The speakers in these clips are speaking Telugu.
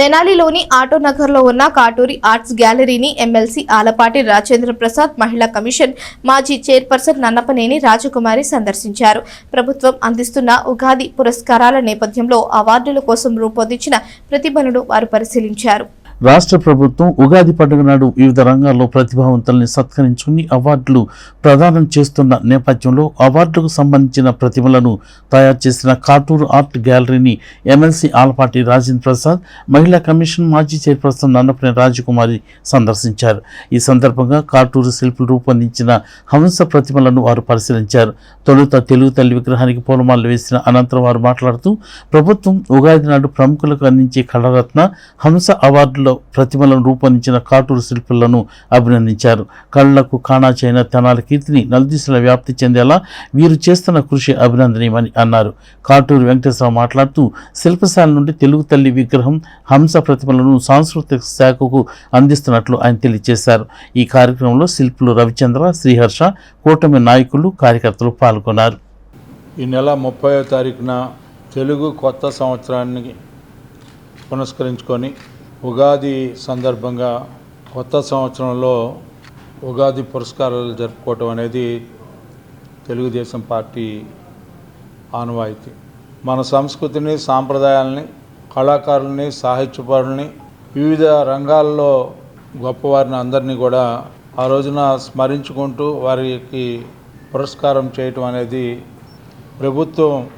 తెనాలిలోని ఆటో నగర్లో ఉన్న కాటూరి ఆర్ట్స్ గ్యాలరీని ఎమ్మెల్సీ ఆలపాటి రాజేంద్ర ప్రసాద్ మహిళా కమిషన్ మాజీ చైర్పర్సన్ నన్నపనేని రాజకుమారి సందర్శించారు. ప్రభుత్వం అందిస్తున్న ఉగాది పురస్కారాల నేపథ్యంలో అవార్డుల కోసం రూపొందించిన ప్రతిభలను వారు పరిశీలించారు. రాష్ట్ర ప్రభుత్వం ఉగాది పండుగ నాడు వివిధ రంగాల్లో ప్రతిభావంతుల్ని సత్కరించుకుని అవార్డులు ప్రదానం చేస్తున్న నేపథ్యంలో అవార్డులకు సంబంధించిన ప్రతిమలను తయారు చేసిన కాటూరు ఆర్ట్ గ్యాలరీని ఎమ్మెల్సీ ఆలపాటి రాజేంద్ర ప్రసాద్ మహిళా కమిషన్ మాజీ చైర్పర్సన్ నన్నపనే రాజకుమారి సందర్శించారు. ఈ సందర్భంగా కాటూరు శిల్పులు రూపొందించిన హంస ప్రతిమలను వారు పరిశీలించారు. తొలుత తెలుగు తల్లి విగ్రహానికి పూలమాలలు వేసిన అనంతరం వారు మాట్లాడుతూ ప్రభుత్వం ఉగాది నాడు ప్రముఖులకు అందించే కళరత్న హంస అవార్డులో ప్రతిమలను రూపొందించిన కాటూరు శిల్పులను అభినందించారు. కళ్ళకు కాణాచైన తెనాల కీర్తిని నలుదిశల వ్యాప్తి చెందేలా వీరు చేస్తున్న కృషి అభినందనీయమని అన్నారు. కాటూరు వెంకటేశ్వరరావు మాట్లాడుతూ శిల్పశాల నుండి తెలుగు తల్లి విగ్రహం హంస ప్రతిమలను సాంస్కృతిక శాఖకు అందిస్తున్నట్లు ఆయన తెలియజేశారు. ఈ కార్యక్రమంలో శిల్పులు రవిచంద్ర శ్రీహర్ష కూటమి నాయకులు కార్యకర్తలు పాల్గొన్నారు. ఈ నెల ముప్పై తారీఖున తెలుగు కొత్త సంవత్సరాన్ని పునస్కరించుకొని ఉగాది సందర్భంగా కొత్త సంవత్సరంలో ఉగాది పురస్కారాలు జరుపుకోవటం అనేది తెలుగుదేశం పార్టీ ఆనవాయితీ. మన సంస్కృతిని సాంప్రదాయాలని కళాకారుల్ని సాహిత్యపరుల్ని వివిధ రంగాల్లో గొప్పవారిని అందరినీ కూడా ఆ రోజున స్మరించుకుంటూ వారికి పురస్కారం చేయటం అనేది ప్రభుత్వం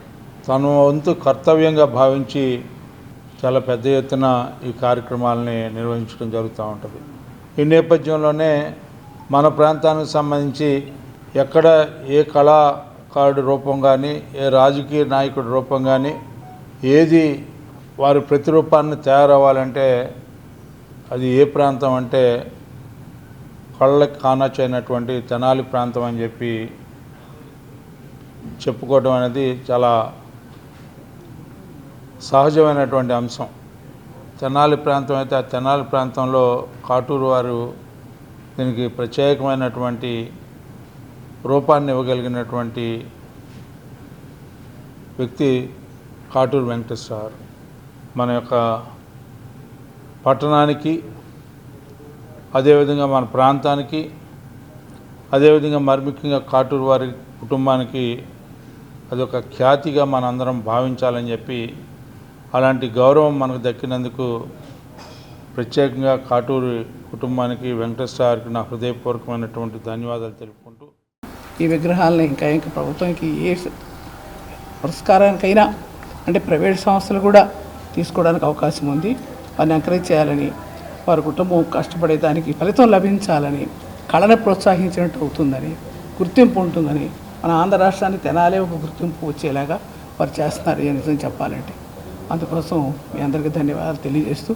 తన వంతు కర్తవ్యంగా భావించి చాలా పెద్ద ఎత్తున ఈ కార్యక్రమాలని నిర్వహించడం జరుగుతూ ఉంటుంది. ఈ నేపథ్యంలోనే మన ప్రాంతానికి సంబంధించి ఎక్కడ ఏ కళాకారుడి రూపం కానీ ఏ రాజకీయ నాయకుడి రూపం కానీ ఏది వారి ప్రతిరూపాన్ని తయారవ్వాలంటే అది ఏ ప్రాంతం అంటే కళ్ళకి కానొచ్చైనటువంటి తెనాలి ప్రాంతం అని చెప్పి చెప్పుకోవడం అనేది చాలా సహజమైనటువంటి అంశం. తెనాలి ప్రాంతం అయితే ఆ తెనాలి ప్రాంతంలో కాటూరు వారు దీనికి ప్రత్యేకమైనటువంటి రూపాన్ని ఇవ్వగలిగినటువంటి వ్యక్తి కాటూరు వెంకటేశ్వర మన యొక్క పట్టణానికి అదేవిధంగా మన ప్రాంతానికి అదేవిధంగా మరి ముఖ్యంగా కాటూరు వారి కుటుంబానికి అదొక ఖ్యాతిగా మనందరం భావించాలని చెప్పి అలాంటి గౌరవం మనకు దక్కినందుకు ప్రత్యేకంగా కాటూరు కుటుంబానికి వెంకటేశ్వరకి నా హృదయపూర్వకమైనటువంటి ధన్యవాదాలు తెలుపుకుంటూ. ఈ విగ్రహాలను ఇంకా ఇంకా ప్రభుత్వానికి ఏ పురస్కారానికైనా అంటే ప్రైవేట్ సంస్థలు కూడా తీసుకోవడానికి అవకాశం ఉంది. వారిని ఎంకరేజ్ చేయాలని వారి కుటుంబం కష్టపడేదానికి ఫలితం లభించాలని కళను ప్రోత్సహించినట్టు అవుతుందని గుర్తింపు ఉంటుందని మన ఆంధ్ర రాష్ట్రాన్ని తెనాలే ఒక గుర్తింపు వచ్చేలాగా వారు చేస్తున్నారు ఈ నిజం చెప్పాలంటే. అందుకోసం మీ అందరికీ ధన్యవాదాలు తెలియజేస్తూ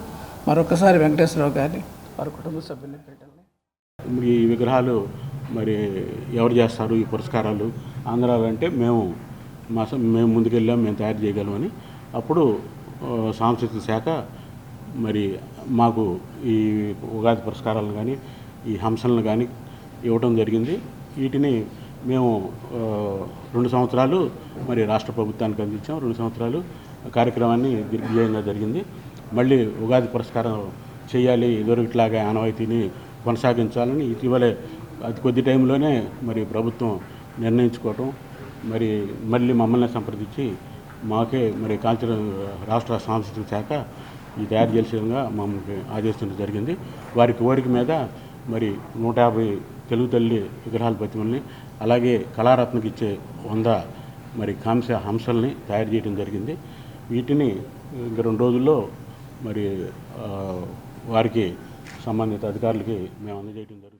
మరొకసారి వెంకటేశ్వరరావు గారిని వారి కుటుంబ సభ్యుల్ని పెట్టాలని ఈ విగ్రహాలు మరి ఎవరు చేస్తారు ఈ పురస్కారాలు ఆంధ్రాలో అంటే మేము మా స- మేము ముందుకెళ్ళాం మేము తయారు చేయగలమని. అప్పుడు సాంస్కృతిక శాఖ మరి మాకు ఈ ఉగాది పురస్కారాలను కానీ ఈ హంసలను కానీ ఇవ్వటం జరిగింది. వీటిని మేము రెండు సంవత్సరాలు మరి రాష్ట్ర ప్రభుత్వానికి అందించాం. రెండు సంవత్సరాలు కార్యక్రమాన్ని దిగ్విజయంగా జరిగింది. మళ్ళీ ఉగాది పురస్కారం చేయాలి ఎదురుట్లాగా ఆనవాయితీని కొనసాగించాలని ఇటీవలే అది కొద్ది టైంలోనే మరి ప్రభుత్వం నిర్ణయించుకోవటం మరి మళ్ళీ మమ్మల్ని సంప్రదించి మాకే మరి కల్చరల్ రాష్ట్ర సాంస్కృతిక శాఖ ఈ తయారు చేసేందుగా మమ్మల్ని ఆదేశించడం జరిగింది. వారి కోరిక మీద మరి నూట యాభై తెలుగు తల్లి విగ్రహాల ప్రతిమల్ని అలాగే కళారత్నకి ఇచ్చే వంద మరి కాంస హంసల్ని తయారు చేయడం జరిగింది. వీటిని రెండు రోజుల్లో మరి వారికి సంబంధిత అధికారులకి మేము అందజేయడం జరుగుతుంది.